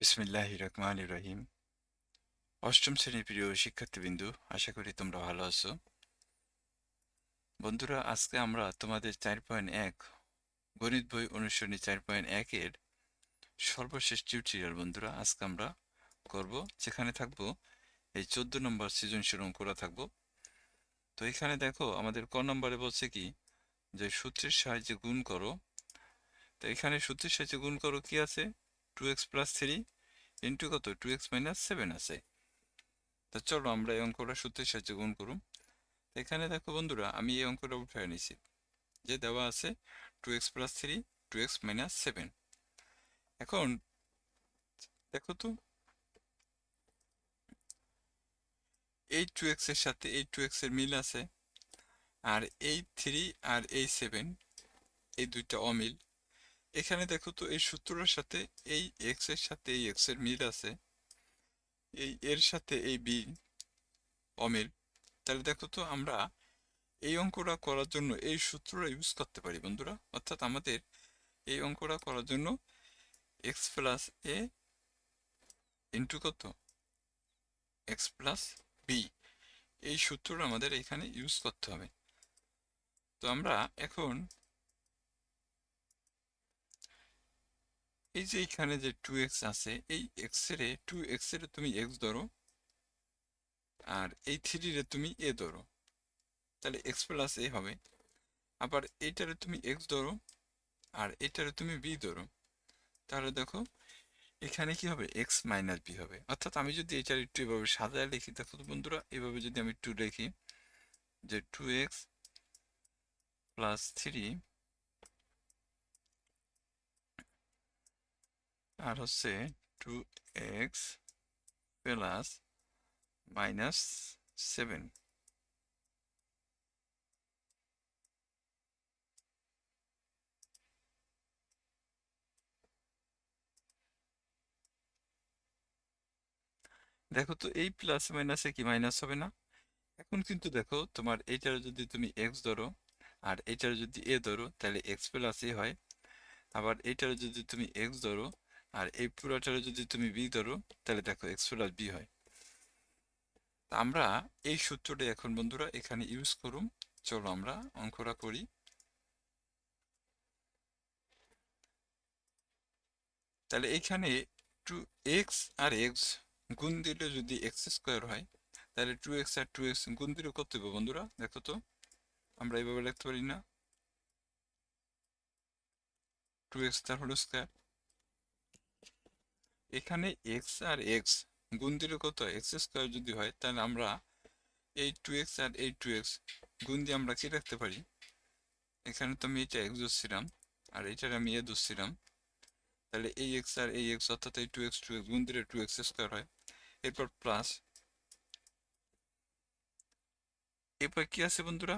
বিসমিল্লাহ রহমান রহিম অষ্টম শ্রেণির প্রিয় শিক্ষার্থীবৃন্দু আশা করি তোমরা ভালো আছো। বন্ধুরা, আজকে আমরা তোমাদের চার পয়েন্ট এক, গণিত বই অনুসরণী চার পয়েন্ট একের সর্বশেষ টিউটোরিয়াল বন্ধুরা, আজকে আমরা করব। যেখানে থাকব, এই চোদ্দ নম্বর সৃজনশীল অঙ্করা থাকব। তো এখানে দেখো, আমাদের ক নম্বরে বলছে কি, যে সূত্রের সাহায্যে গুণ করো। তো এখানে সূত্রের সাহায্যে গুণ করো কি আছে? Two x plus three into কত? টু এক্স মাইনাস সেভেন আছে। তো চলো আমরা এই অঙ্কটা সূত্রের সাহায্যে গুণ করুন। এখানে দেখো বন্ধুরা, আমি এই অঙ্কটা উঠে নিছি যে দেওয়া আছে two x plus three two x minus seven এখন দেখো তো, এই টু এক্সের সাথে এই টু এক্সের মিল আছে। আর এই থ্রি আর এই সেভেন এই দুইটা অমিল। এখানে দেখো তো, এই সূত্রটার সাথে এই এক্সের সাথে এই এক্সের মিল আছে, এই এর সাথে এই বি অমিল। তাহলে দেখো তো, আমরা এই অঙ্কটা করার জন্য এই সূত্রটা ইউজ করতে পারি বন্ধুরা। অর্থাৎ আমাদের এই অঙ্কটা করার জন্য এক্স প্লাস এ ইন্টু কত? এক্স প্লাস বি এই সূত্রটা আমাদের এখানে ইউজ করতে হবে। তো আমরা এখন এই যে এখানে যে টু এক্স আছে, এই এক্সের টু এক্সের তুমি এক্স ধরো, আর এই থ্রি রে তুমি এ ধরো। তাহলে এক্স প্লাস এ হবে। আবার এইটারে তুমি এক্স ধরো, আর এটারে তুমি বি ধরো। তাহলে দেখো, এখানে কি হবে? এক্স মাইনাস বি হবে। অর্থাৎ আমি যদি এটার একটু এভাবে সাজায় লিখি, দেখো বন্ধুরা, এভাবে যদি আমি টু লিখি যে টু এক্স প্লাস থ্রি আর হচ্ছে two x plus minus seven দেখো তো এই প্লাস মাইনাসে কি মাইনাস হবে না? এখন কিন্তু দেখো তোমার এইটার যদি তুমি এক্স ধরো, আর এইটার যদি এ ধরো, তাহলে এক্স প্লাস এ হয়। আবার এইটার যদি তুমি এক্স ধরো আর এই পুরোটার যদি তুমি বি ধরো, তাহলে দেখো এক্স প্লাস বি হয়। আমরা এই সূত্রটা এখন বন্ধুরা এখানে ইউজ করুম চলো আমরা অঙ্কটা করি। তাহলে এখানে টু এক্স আর এক্স গুণ দিলে যদি এক্স স্কোয়ার হয়, তাহলে টু এক্স আর টু এক্স গুণ দিলে কত হবে বন্ধুরা? দেখো তো, আমরা এইভাবে লিখতে পারি না। টু এক্স তার হলো স্কোয়ার এখানে এক্স আর এক্স গুণ দিলে কত এক্স স্কোয়ার যদি হয়, তাহলে আমরা এই টু এক্স আর এই টু এক্স গুণ দিয়ে আমরা কি রাখতে পারি? এখানে তো আমি এটা এক্স ধরছিলাম আর এটার আমি এ ধরছিলাম তাহলে এই এক্স আর এই এক্স অর্থাৎ এই টু এক্স টু এক্স গুণ দিলে টু এক্স স্কোয়ার হয়। এরপর প্লাস এরপর কি আছে বন্ধুরা?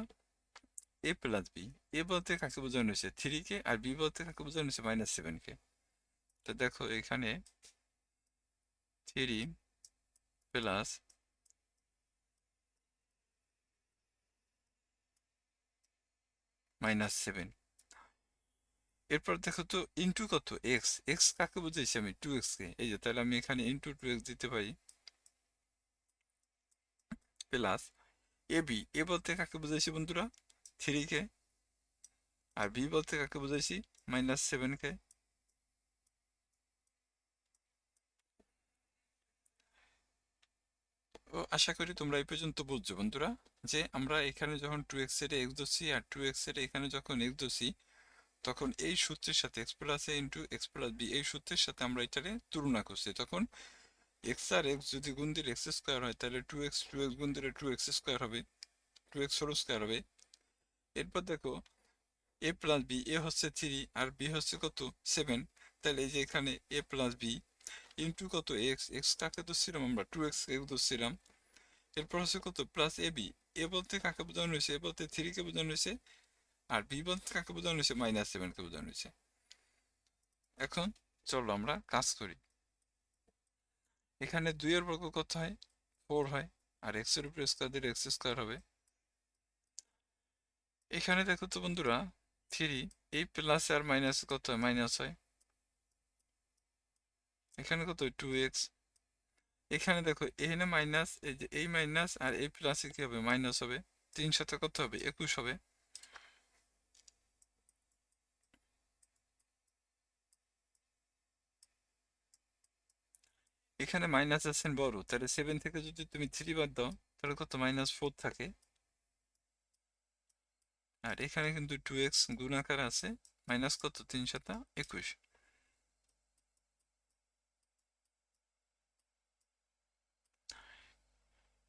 এ প্লাস বি এ বলতে কাকে বোঝানো হয়েছে? থ্রি কে আর বি বলতে কাকে বোঝানো হয়েছে? মাইনাস সেভেন কে তো দেখো এখানে থ্রি প্লাস মাইনাস সেভেন এরপর দেখো তো ইন্টু কত? এক্স এক্স কাকে বুঝাইছি আমি? টু এক্স কে। এই যে, তাহলে আমি এখানে ইন্টু টু এক্স দিতে পারি। প্লাস এ বি এ বলতে কাকে বুঝাইছি বন্ধুরা? থ্রি কে। আর বি বলতে কাকে বুঝাইছি? মাইনাস সেভেন কে। ও আশা করি তোমরা এই পর্যন্ত বুঝছ, বন্ধুরা। যে আমরা এখানে যখন টু এক্সের এক্স দোষী আর টু এক্সের এখানে যখন এক্স দোষী তখন এই সূত্রের সাথে x plus a into x plus b এই সূত্রের সাথে আমরা এটারে তুলনা করছি। তখন এক্স আর এক্স যদি গুণ দিলে এক্স স্কোয়ার হয়, তাহলে টু এক্স টু এক্স গুণ দিলে টু এক্স স্কোয়ার হবে টু এক্স হোল স্কোয়ার হবে। এরপর দেখো এ প্লাস বি এ হচ্ছে থ্রি আর বি হচ্ছে কত? সেভেন তাহলে এই যে এখানে এ প্লাস বি ইন্টু কত? এক্স এক্স কাকে ধরছিলাম আমরা? টু এক্স এক্স ধরছিলাম। এরপর হচ্ছে কত? প্লাস এ বি এ বলতে কাকে বোঝানো হয়েছে? এ বলতে থ্রিকে বোঝানো হয়েছে। আর বি বলতে কাকে বোঝানো হয়েছে? মাইনাস সেভেনকে বোঝানো হয়েছে। এখন চলো আমরা কাজ করি। এখানে দুইয়ের বর্গ কত হয়? ফোর হয়। আর এক্সের উপরে স্কোয়ার দিলে এক্স স্কোয়ার হবে। এখানে দেখো তো বন্ধুরা থ্রি এই প্লাস আর মাইনাস কত হয়? মাইনাস হয়। এখানে কত? টু এক্স এখানে দেখো এখানে মাইনাস এই যে এই মাইনাস আর এই প্লাসে কি হবে? মাইনাস হবে। তিন সাথে কত হবে? একুশ হবে। এখানে মাইনাস আছেন বড়। তাহলে সেভেন থেকে যদি তুমি থ্রি বাদ দাও, তাহলে কত? মাইনাস ফোর থাকে। আর এখানে কিন্তু টু এক্স গুণাকার আছে। মাইনাস কত? তিন সাতা একুশ।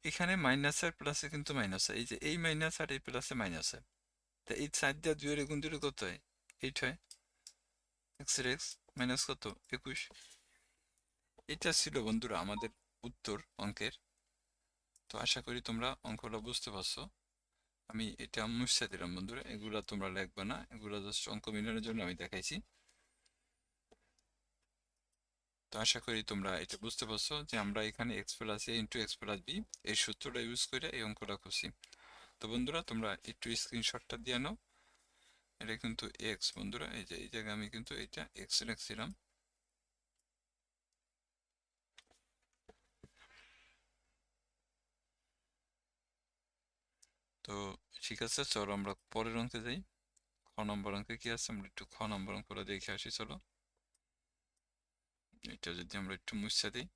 এখানে মাইনাস আর প্লাসে কিন্তু মাইনাস এই যে এই মাইনাস আর এই প্লাসে মাইনাস হয়। তা এই চার দিয়ে দুই গুণ দিলে কত হয়? এইট হয়। এক্স এক্স মাইনাস কত? একুশ। এটা ছিল বন্ধুরা আমাদের উত্তর অঙ্কের। তো আশা করি তোমরা অঙ্কটা বুঝতে পারছ। আমি এটা মুছে দিলাম বন্ধুরা। এগুলা তোমরা লিখবে না। এগুলা জাস্ট অঙ্ক মিলানোর জন্য আমি দেখাইছি। তো আশা করি তোমরা এটা বুঝতে পারছ যে আমরা এখানে x plus a into x plus b এই সূত্রটা ইউজ করে এই অঙ্কটা করছি। তো বন্ধুরা, তোমরা একটু স্ক্রিনশটটা দিয়ে নাও। এটা কিন্তু এক্স বন্ধুরা, এই যে এই জায়গায় আমি কিন্তু এটা এক্স রাখছিলাম। তো ঠিক আছে, চলো আমরা পরের অঙ্কে যাই। খ নম্বর অঙ্কে কি আছে? আমরা একটু খ নম্বর অঙ্কটা দেখে আসি, চলো। এটা যদি আমরা একটু মুছে দিই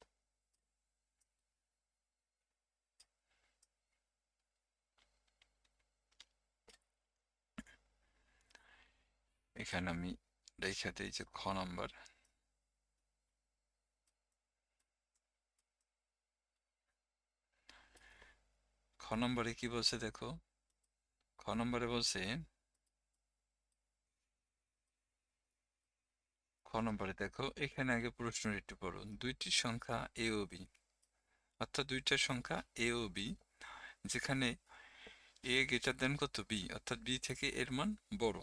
এখানে আমি রেখে দিই যে খ নম্বর খ নম্বরে কি বলছে দেখো খ নম্বরে বলছে নম্বরে দেখো, এখানে আগে প্রশ্ন একটু পড়ো দুইটি সংখ্যা এ ও বি অর্থাৎ দুইটা সংখ্যা এ ও বি যেখানে এ গ্রেটার দেন কত? বি অর্থাৎ বি থেকে এর মান বড়।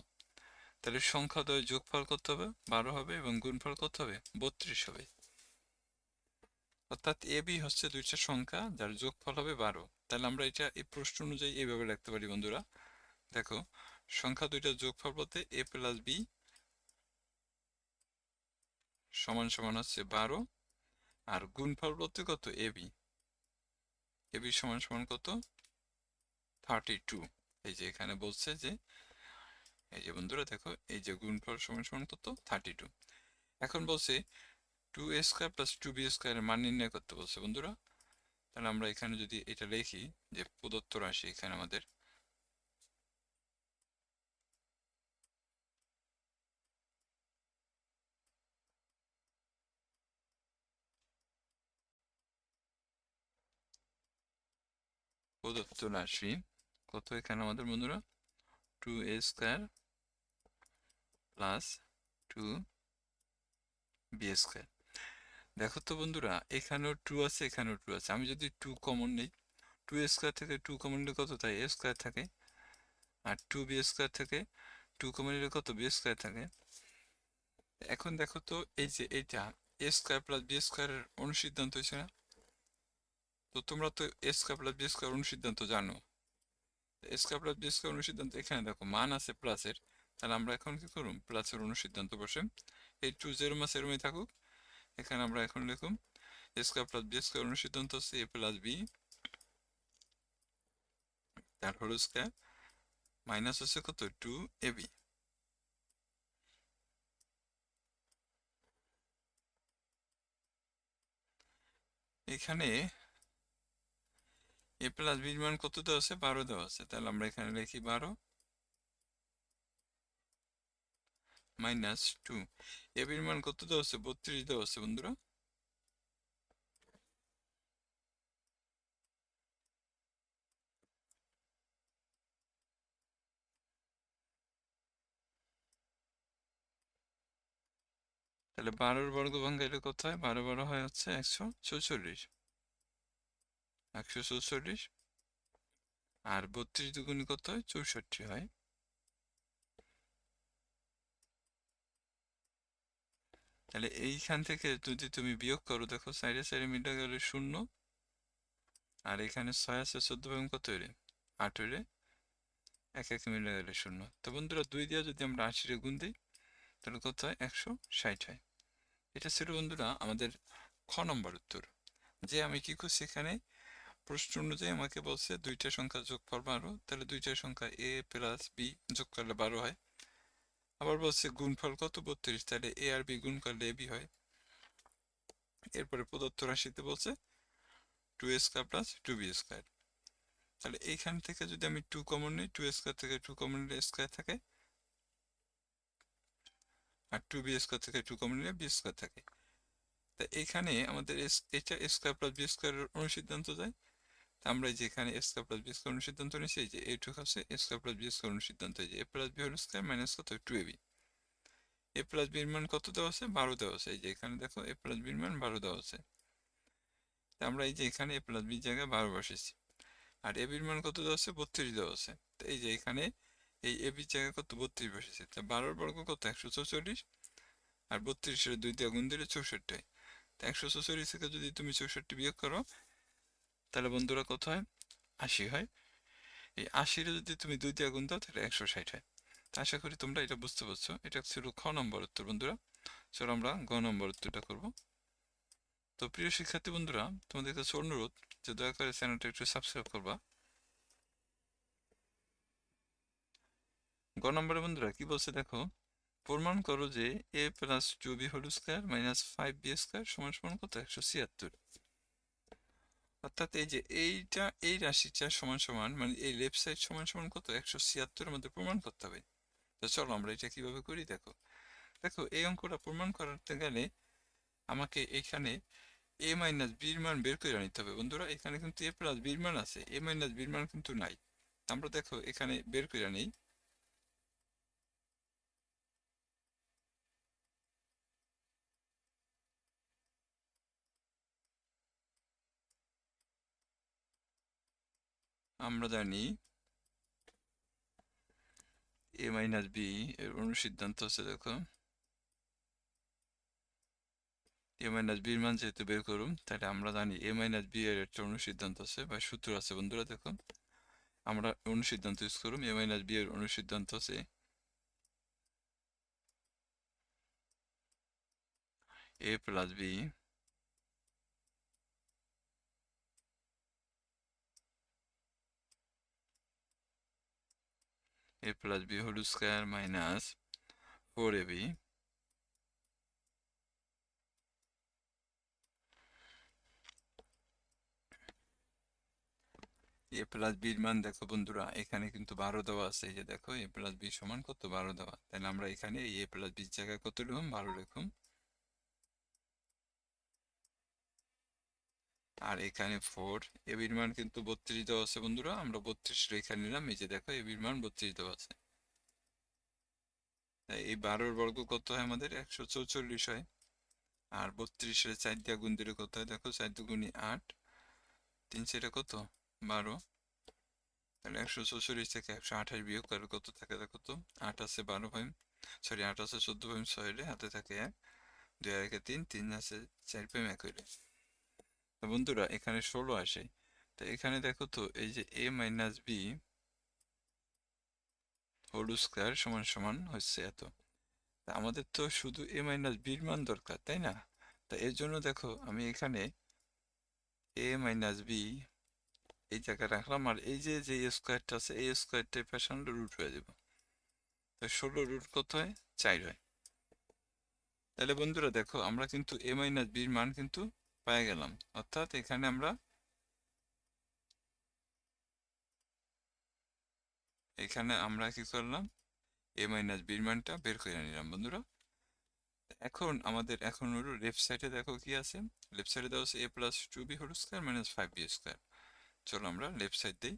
তাহলে সংখ্যা দ্বয় যোগফল করতে হবে? বারো হবে এবং গুণফল কত হবে? বত্রিশ হবে। অর্থাৎ এ বি হচ্ছে দুইটা সংখ্যা, যার যোগফল হবে বারো। তাহলে আমরা এটা, এই প্রশ্ন অনুযায়ী এইভাবে লিখতে পারি বন্ধুরা। দেখো, সংখ্যা দুইটা যোগফল বলতে এ প্লাস বি সমান সমান হচ্ছে বারো। আর গুণফল বলতে কত? A B. এ বি সমান সমান কত? Thirty two. এই যে এখানে বলছে যে, এই যে বন্ধুরা দেখো, এই যে গুণফল সমান সমান কত? Thirty two. এখন বলছে two a square plus two b স্কোয়ারের মান নির্ণয় করতে বলছে বন্ধুরা। তাহলে আমরা এখানে যদি এটা লিখি যে প্রদত্ত রাশি এখানে আমাদের প্রদত্ত রাশি কত এখানে আমাদের বন্ধুরা? Two a square plus two b square দেখো তো বন্ধুরা, এখানেও টু আছে, এখানেও টু আছে। আমি যদি টু কমন নিই টু এ স্কোয়ার থেকে টু কমন নিলে কত তাই এ স্কোয়ার থাকে। আর টু বি স্কোয়ার থেকে টু কমন নিলে কত? বি স্কোয়ার থাকে। এখন দেখো তো এই যে এইটা এ স্কোয়ার প্লাস বি স্কোয়ারের অনুসিদ্ধান্ত হয়েছে না? তো তোমরা তো a square plus b square অনুসিদ্ধান্ত জানো। A square plus b square অনুসিদ্ধান্ত এখানে দেখো, মান আছে প্লাসের, তাহলে আমরা এখন কি করুন প্লাসের অনুসিদ্ধান্ত বসে এই টু জিরো মাস এরমই থাকুক। এখানে আমরা এখন লিখুন a square plus b square অনুসিদ্ধান্ত হচ্ছে এ প্লাস বি তার হোল স্কোয়ার মাইনাস হচ্ছে কত? টু এ বি এখানে এ প্লাস বির মান কত দেওয়া আছে? বারো দেওয়া আছে। তাহলে আমরা এখানে লিখি বারো। মাইনাস টু এ মান কত দেওয়া আছে? বত্রিশ দেওয়া আছে, বন্ধুরা। তাহলে বারোর বর্গ ভাঙ্গাইলে কত হয় বারো বারো হয় হচ্ছে একশো চৌচল্লিশ। একশো চৌচল্লিশ আর বত্রিশ দুগুণি কত হয়? চৌষট্টি হয়। তাহলে এইখান থেকে যদি তুমি বিয়োগ করো, দেখো সাইডে সাইডে মিলে গেলে শূন্য। আর এখানে ছয় আছে, চোদ্দ ভাগ কত হইলে? আট হইলে এক এক মিলে গেলে শূন্য। তো বন্ধুরা, দুই দিয়ে যদি আমরা আশিরে গুণ দিই, তাহলে কত হয়? একশো ষাট হয়। এটা ছিল বন্ধুরা আমাদের খ নম্বর উত্তর। যে আমি কি করছি এখানে? প্রশ্ন অনুযায়ী আমাকে বলছে দুইটা সংখ্যা যোগফল বারো, তাহলে দুইটা সংখ্যা এ প্লাস বি যোগ করলে বারো হয়। আবার বলছে গুণফল কত? বত্রিশ, তাহলে এ আর বি গুণ করলে এ বি হয়। এরপরে প্রদত্ত রাশিতে বলছে two square plus two b square তাহলে এইখান থেকে যদি আমি টু কমন নিই টু স্কোয়ার থেকে টু কমন নিলে স্কোয়ার থাকে। আর টু বি স্কোয়ার থেকে টু কমন নিলে বি স্কোয়ার থাকে। তা এখানে আমাদের এটা স্কোয়ার প্লাস বি স্কোয়ারের অনুসিদ্ধান্ত যায় আমরা যেখানে যে এখানে a square plus b square অনুসিদ্ধান্ত নিয়েছি, এই যে এ টু হচ্ছে a square plus b square অনুসিদ্ধান্ত এই যে a plus b whole square minus কত? Two a b a plus বির মান কত দেওয়া আছে? বারো দেওয়া আছে। এই যে এখানে দেখো এ প্লাস বির মান বারো দেওয়া আছে। আমরা এই যে এখানে এ প্লাস বির জায়গায় বারো বসেছি। আর এ বির মান কত দেওয়া আছে? বত্রিশ দেওয়া আছে। তো এই যে এখানে এই এ বির জায়গায় কত? বত্রিশ বসেছে। তা বারোর বর্গ কত? একশো চৌচল্লিশ। আর বত্রিশের দুই দিয়ে গুণ দিলে চৌষট্টি। তা একশো চৌচল্লিশ থেকে যদি তুমি চৌষট্টি বিয়োগ করো তাহলে বন্ধুরা কত হয়? আশি হয়। এই আশির যদি তুমি দুই দিয়ে গুণ দাও, তাহলে একশো ষাট হয়। আশা করি তোমরা এটা বুঝতে পারছ। এটা ছিল খ নম্বর উত্তর বন্ধুরা। চলো আমরা গ নম্বর উত্তরটা করব। তো প্রিয় শিক্ষার্থী বন্ধুরা, তোমাদের কাছে অনুরোধ যে দয়া করে চ্যানেলটা একটু সাবস্ক্রাইব করবা। গ নম্বরে বন্ধুরা কি বলছে দেখো? প্রমাণ করো যে a plus two b whole square minus five b square সমান সমান কত? একশো ছিয়াত্তর। অর্থাৎ এই যে এইটা, এই রাশিটা সমান সমান মানে এই লেফট সাইড সমান সমান কত? একশো ছিয়াত্তর মধ্যে প্রমাণ করতে হবে। তো চলো আমরা এটা কীভাবে করি দেখো। দেখো, এই অঙ্কটা প্রমাণ করতে গেলে আমাকে এখানে এ মাইনাস বির মান বের করে নিতে হবে। বন্ধুরা, এখানে কিন্তু এ প্লাস বির মান আছে এ মাইনাস বির মান কিন্তু নাই। আমরা দেখো এখানে বের করে নেই আমরা জানি এ মাইনাস বি এর অনুসিদ্ধান্ত হচ্ছে দেখো। এ মাইনাস বির মান যেহেতু বের করুন, তাহলে আমরা জানি এ মাইনাস বি এর একটা অনুসিদ্ধান্ত আছে, বা সূত্র আছে, বন্ধুরা, দেখো। আমরা অনুসিদ্ধান্ত ইউজ করুম এ মাইনাস বি এর অনুসিদ্ধান্ত আছে। A plus b a plus b whole square minus 4ab a plus বির মান দেখো বন্ধুরা, এখানে কিন্তু বারো দেওয়া আছে, এই যে দেখো, এ প্লাস বি সমান কত? বারো দেওয়া। তাহলে আমরা এখানে এ প্লাস বির জায়গায় কত রকম বারো লিখুন আর এখানে ফোর এ বির মান কিন্তু বত্রিশ দেওয়া আছে বন্ধুরা, আমরা বত্রিশ রেখা নিলাম, এই যে দেখো এ বির মান বত্রিশ দেওয়া আছে। এই বারোর বর্গ কত হয় আমাদের? একশো চৌচল্লিশ হয়। আর বত্রিশের চার দিয়া গুণ দিলে কত হয়? দেখো চার দুগুণি আট, তিন সেটা কত? বারো। তাহলে একশো চৌচল্লিশ থেকে একশো আঠাশ বিয়োগ করে কত থাকে দেখো তো? আট আছে বারো ভাই সরি আট আছে চোদ্দ ভাই ছয় হাতে থাকে এক, দুই আর তিন তিন আছে চার পেম এক হইলে। বন্ধুরা, এখানে ষোলো আসে। তো এখানে দেখো তো, এই যে a minus b whole square সমান সমান হচ্ছে এত। তা আমাদের তো শুধু এ মাইনাস বির মান দরকার, তাই না? তা এর জন্য দেখো, আমি এখানে এ মাইনাস বি এই জায়গায় রাখলাম, আর এই যে যে স্কোয়ারটা আছে, এই স্কোয়ারটা পেছন রুট হয়ে যাব। তো ষোলো রুট কত হয়? চার হয়। তাহলে বন্ধুরা দেখো, আমরা কিন্তু এ মাইনাস বির মান কিন্তু পেয়ে গেলাম। অর্থাৎ এখানে আমরা এখানে আমরা কি করলাম? এ মাইনাস বির মানটা বের করে নিলাম, বন্ধুরা। এখন আমাদের এখন হলো লেফট সাইডে দেখো কি আছে? লেফট সাইডে দেওয়া a plus two b whole square minus five b square চলো আমরা লেফট সাইড দিই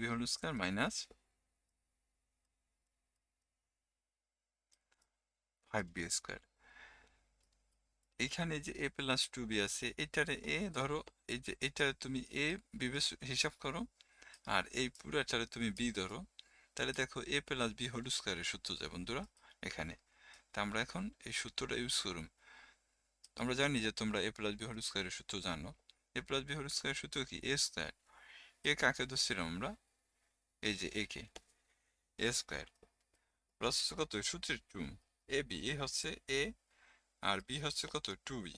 b whole square minus five b square এখানে যে এ প্লাস টু বি আছে, এটারে এ ধরো, এই যে এটা তুমি এ বিবেচ হিসাব করো, আর এই পুরাটারে তুমি বি ধরো। তাহলে দেখো এ প্লাস বি হোল স্কোয়ারের সূত্র যায় বন্ধুরা, এখানে। তা আমরা এখন এই সূত্রটা ইউজ করুম আমরা জানি যে তোমরা এ প্লাস বি হোল স্কোয়ারের সূত্র জানো। A plus b whole square সূত্র কি? এ স্কোয়ার এ কাকে ধরছিলাম আমরা? এই যে এ কে এ স্কোয়ার প্লাস হচ্ছে কত? সূত্রের টু এ, বি, এ হচ্ছে এ আর বি হচ্ছে কত? Two B.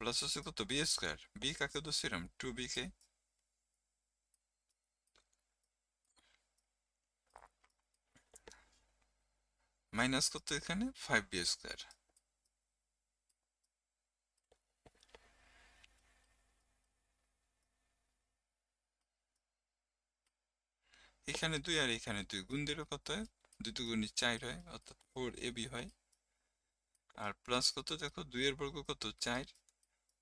প্লাস হচ্ছে কত? B square. বি কাকে ধরছিলাম টু বি কে। মাইনাস কত এখানে? Five b square. এখানে দুই আর এখানে দুই। গুণ দিলে কত হয় দুই দুগুণি চার হয়, অর্থাৎ ফোর এ বি হয়। আর প্লাস কত দেখো? দুইয়ের বর্গ কত? চার।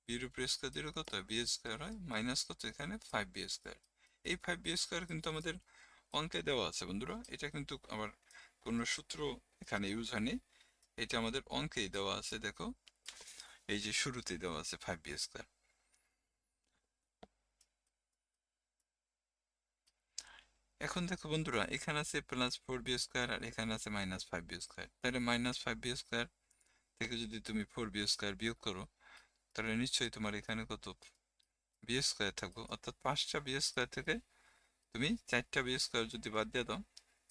বির উপরে স্কোয়ার দিলে কত? বি স্কোয়ার হয়। মাইনাস কত এখানে? ফাইভ বি স্কোয়ার এই ফাইভ বি স্কোয়ার কিন্তু আমাদের অঙ্কে দেওয়া আছে বন্ধুরা। এটা কিন্তু আবার কোনো সূত্র এখানে ইউজ হয়নি। এটা আমাদের অঙ্কেই দেওয়া আছে, দেখো। এই যে শুরুতেই দেওয়া আছে ফাইভ বি স্কোয়ার এখন দেখো বন্ধুরা, এখানে আছে প্লাস ফোর বি স্কোয়ার আর এখানে আছে মাইনাস ফাইভ বি স্কোয়ার তাহলে মাইনাস ফাইভ বি স্কোয়ার থেকে যদি তুমি ফোর বি স্কোয়ার বিয়োগ করো, তাহলে নিশ্চয়ই তোমার এখানে কত? বি স্কোয়ার থাকব। অর্থাৎ পাঁচটা বি স্কোয়ার থেকে তুমি চারটা বি স্কোয়ার যদি বাদ দিয়ে দাও,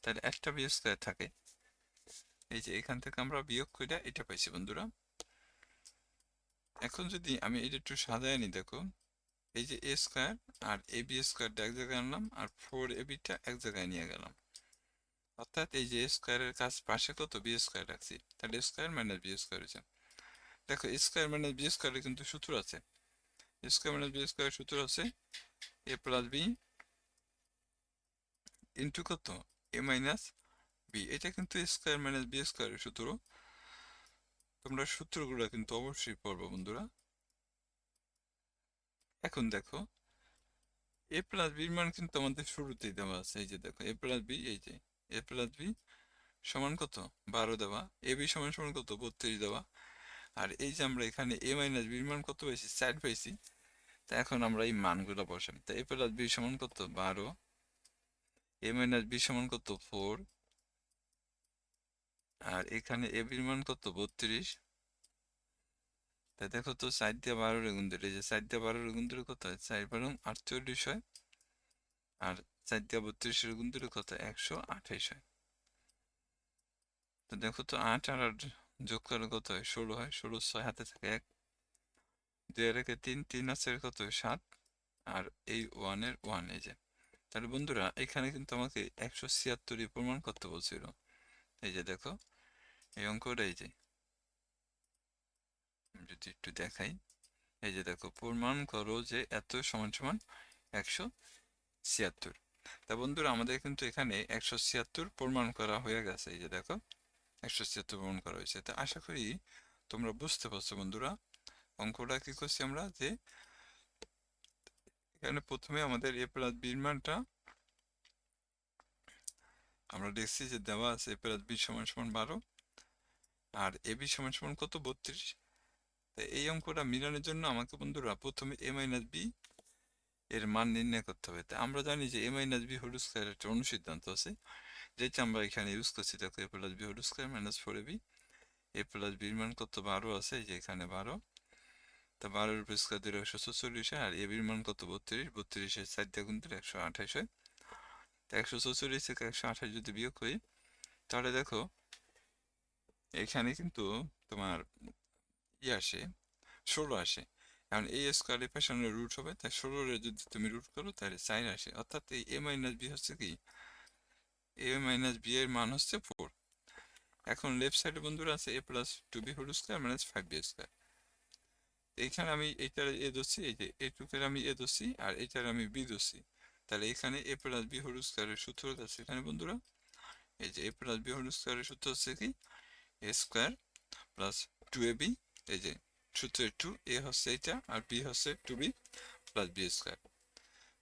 তাহলে একটা বি স্কোয়ার থাকে। এই যে এখান থেকে আমরা বিয়োগ করে এটা পাইছি বন্ধুরা। এখন যদি আমি এটা একটু সাজায় নি, দেখো। এই যে এ স্কোয়ার আর এ বি স্কোয়ারটা এক জায়গায় আনলাম আর ফোর এ বিটা এক জায়গায় নিয়ে গেলাম। অর্থাৎ এই যে স্কোয়ারের কাজ পাশে কত? বি স্কোয়ার রাখছি। তাহলে স্কোয়ার মাইনাস বি স্কোয়ার হয়েছে। দেখো স্কোয়ার মাইনাস বি স্কোয়ারের কিন্তু সূত্র আছে। স্কোয়ার মাইনাস বি স্কোয়ারের সূত্র আছে এ প্লাস বি ইন্টু কত? A minus b. এটা কিন্তু স্কোয়ার মাইনাস বি স্কোয়ারের সূত্র। তোমরা সূত্রগুলো কিন্তু অবশ্যই পড়ব, বন্ধুরা। এখন দেখো এ প্লাস বির মান কিন্তু আমাদের শুরুতেই দেওয়া আছে, এই যে দেখো এ প্লাস বি এই যে এ প্লাস বি সমান কত? বারো দেওয়া। এ বি সমান সমান কত? বত্রিশ দেওয়া। আর এই যে আমরা এখানে এ মাইনাস বির মান কত পেয়েছি চার পেয়েছি তা এখন আমরা এই মানগুলো বসাই। তা এ প্লাস বি সমান কত? বারো। এ মাইনাস বি সমান কত? ফোর আর এখানে এ বির মান কত? বত্রিশ। তা দেখো তো চার দিয়ে বারোর গুণ এই যে চার দিয়ে বারোর গুণ দিলে কত হয় চার বারো আটচল্লিশ হয়, আর চার দিয়ে বত্রিশের গুণ দিলে কত একশো আঠাইশ হয়। তো দেখো তো আট আর আট যোগ করলে কত হয়? ষোলো হয়, ষোলো ছয় হাতে থাকে এক, দুই আর একে তিন তিন আছে কত হয়? সাত, আর এই ওয়ানের ওয়ান এই যে। তাহলে বন্ধুরা, এখানে কিন্তু আমাকে একশো ছিয়াত্তরই প্রমাণ করতে বলছিল। এই যে দেখো, এই অঙ্কটা এই যে। যদি একটু দেখাই, এই যে দেখো, প্রমাণ করো যে এত সমান সমান একশো ছিয়াত্তর। তা বন্ধুরা, আমাদের কিন্তু এখানে একশো ছিয়াত্তর প্রমাণ করা হয়ে গেছে, এই যে দেখো, একশো ছিয়াত্তর প্রমাণ করা হয়েছে। তা আশা করি তোমরা বুঝতে পারছ বন্ধুরা, অঙ্কটা কি করছি আমরা যে এখানে প্রথমে আমাদের এ প্লাস বির মানটা আমরা দেখছি যে দেওয়া আছে এ প্লাস বি সমান সমান বারো, আর এ বি সমান সমান কত? বত্রিশ। এই অঙ্কটা মিলানোর জন্য আমাকে বন্ধুরা প্রথমে এ মাইনাস বি এর মান নির্ণয় করতে হবে। তা আমরা জানি যে a minus b whole square একটা অনুসিদ্ধান্ত আছে। যেটা আমরা এখানে ইউজ করছি, দেখো a plus b whole square minus four a b a plus বির মান কত? বারো আছে যে এখানে বারো। তা বারোর উপর স্কোয়ার দিলে একশো চৌচল্লিশ হয় আর এ বির মান কত? বত্রিশ। বত্রিশের চার দিয়ে গুণ দিলে একশো আঠাশ হয়। তা একশো চৌচল্লিশ থেকে একশো আঠাশ যদি বিয়োগ করি, তাহলে দেখো, এখানে কিন্তু তোমার ই আসে, ষোলো আসে। এখন এই স্কোয়ারের পেছনে রুট হবে, তাই ষোলোর যদি তুমি রুট করো, তাহলে চার আসে। অর্থাৎ এই এ মাইনাস বি হচ্ছে কি? এ মাইনাস বি এর মান হচ্ছে ফোর এখন লেফট সাইডে বন্ধুরা আছে a plus two b whole square minus five b square এইখানে আমি এইটার এ ধরছি, এই যে এইটুকের আমি এ ধরছি, আর এইটার আমি বি ধরছি। তাহলে এখানে এ প্লাস বি হোল স্কোয়ারের সূত্র আছে এখানে বন্ধুরা। এই যে এ প্লাস বি হোল স্কোয়ারের সূত্র হচ্ছে কি? A square plus two a b এই যে সূত্রের টু এ হচ্ছে এটা আর বি হচ্ছে two b plus b square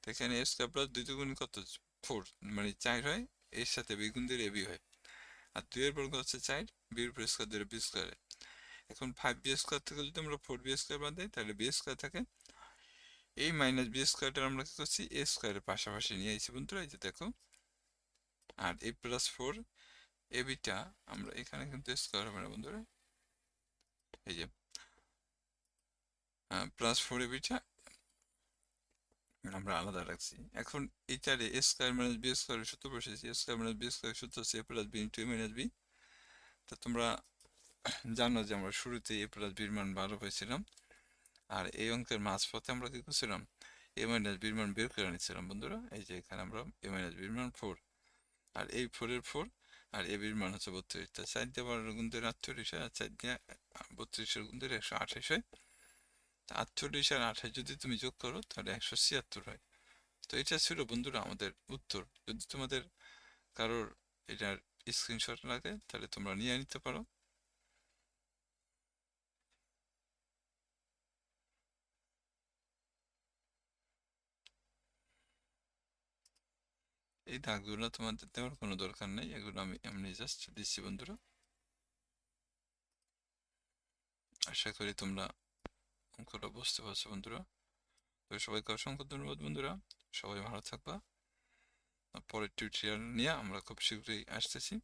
তো এখানে এ স্কোয়ার প্লাস দুই দুগুণ কত? ফোর মানে চার হয়, এর সাথে বি গুণ দিলে বি হয়। আর দুইয়ের বর্গ হচ্ছে চার বির উপর স্কোয়ার দিলে বি স্কোয়ারে এখন ফাইভ বি স্কোয়ার থেকে যদি আমরা ফোর বি স্কোয়ার বাদ দিই, তাহলে বি স্কোয়ার থাকে। এই মাইনাস বি স্কোয়ারটা আমরা কি করছি? এ স্কোয়ারের পাশাপাশি নিয়ে আইছি বন্ধুরা, এই যে দেখো। আর এ প্লাস ফোর এ বিটা আমরা এখানে কিন্তু স্কোয়ার হবে না বন্ধুরা। এই যে প্লাস ফোর এবিটা আমরা আলাদা রাখছি। এখন এইটারে এ স্কোয়ার মাইনাস বি স্কোয়ারের সূত্র বসেছি। এ স্কোয়ার মাইনাস বি স্কোয়ারের সূত্র হচ্ছে a plus b into a minus b তো তোমরা জানো যে আমরা শুরুতে এ প্লাস বির মান বারো পেয়েছিলাম আর এই অঙ্কের মাঝপথে আমরা কি করছিলাম? এ মাইনাস বির মান বের করে নিচ্ছিলাম, বন্ধুরা। এই যে এখানে আমরা এ মাইনাস বির মান ফোর আর এই ফোরের ফোর আর এ বির মান হচ্ছে বত্রিশ। তা চার দিয়ে বারোর গুণ দিয়ে আটচল্লিশ আর চার দিয়ে বত্রিশের গুণ দিয়ে একশো আঠাশ হয়। তা আটচল্লিশ আর আঠাশ যদি তুমি যোগ করো, তাহলে একশো ছিয়াত্তর হয়। তো এটা ছিল বন্ধুরা আমাদের উত্তর। যদি তোমাদের কারোর এটার স্ক্রিনশট লাগে, তাহলে তোমরা নিয়ে নিতে পারো। এই দাগগুলো তোমাদের দেওয়ার কোনো দরকার নেই, এগুলো আমি এমনি জাস্ট দিচ্ছি বন্ধুরা। আশা করি তোমরা অঙ্কটা বুঝতে পারছ, বন্ধুরা। তো সবাইকে অসংখ্য ধন্যবাদ, বন্ধুরা। সবাই ভালো থাকবা। পরের টিউটোরিয়াল নিয়ে আমরা খুব শীঘ্রই আসতেছি।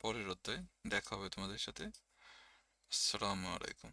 পরের অধ্যায় দেখা হবে তোমাদের সাথে। আসসালামু আলাইকুম।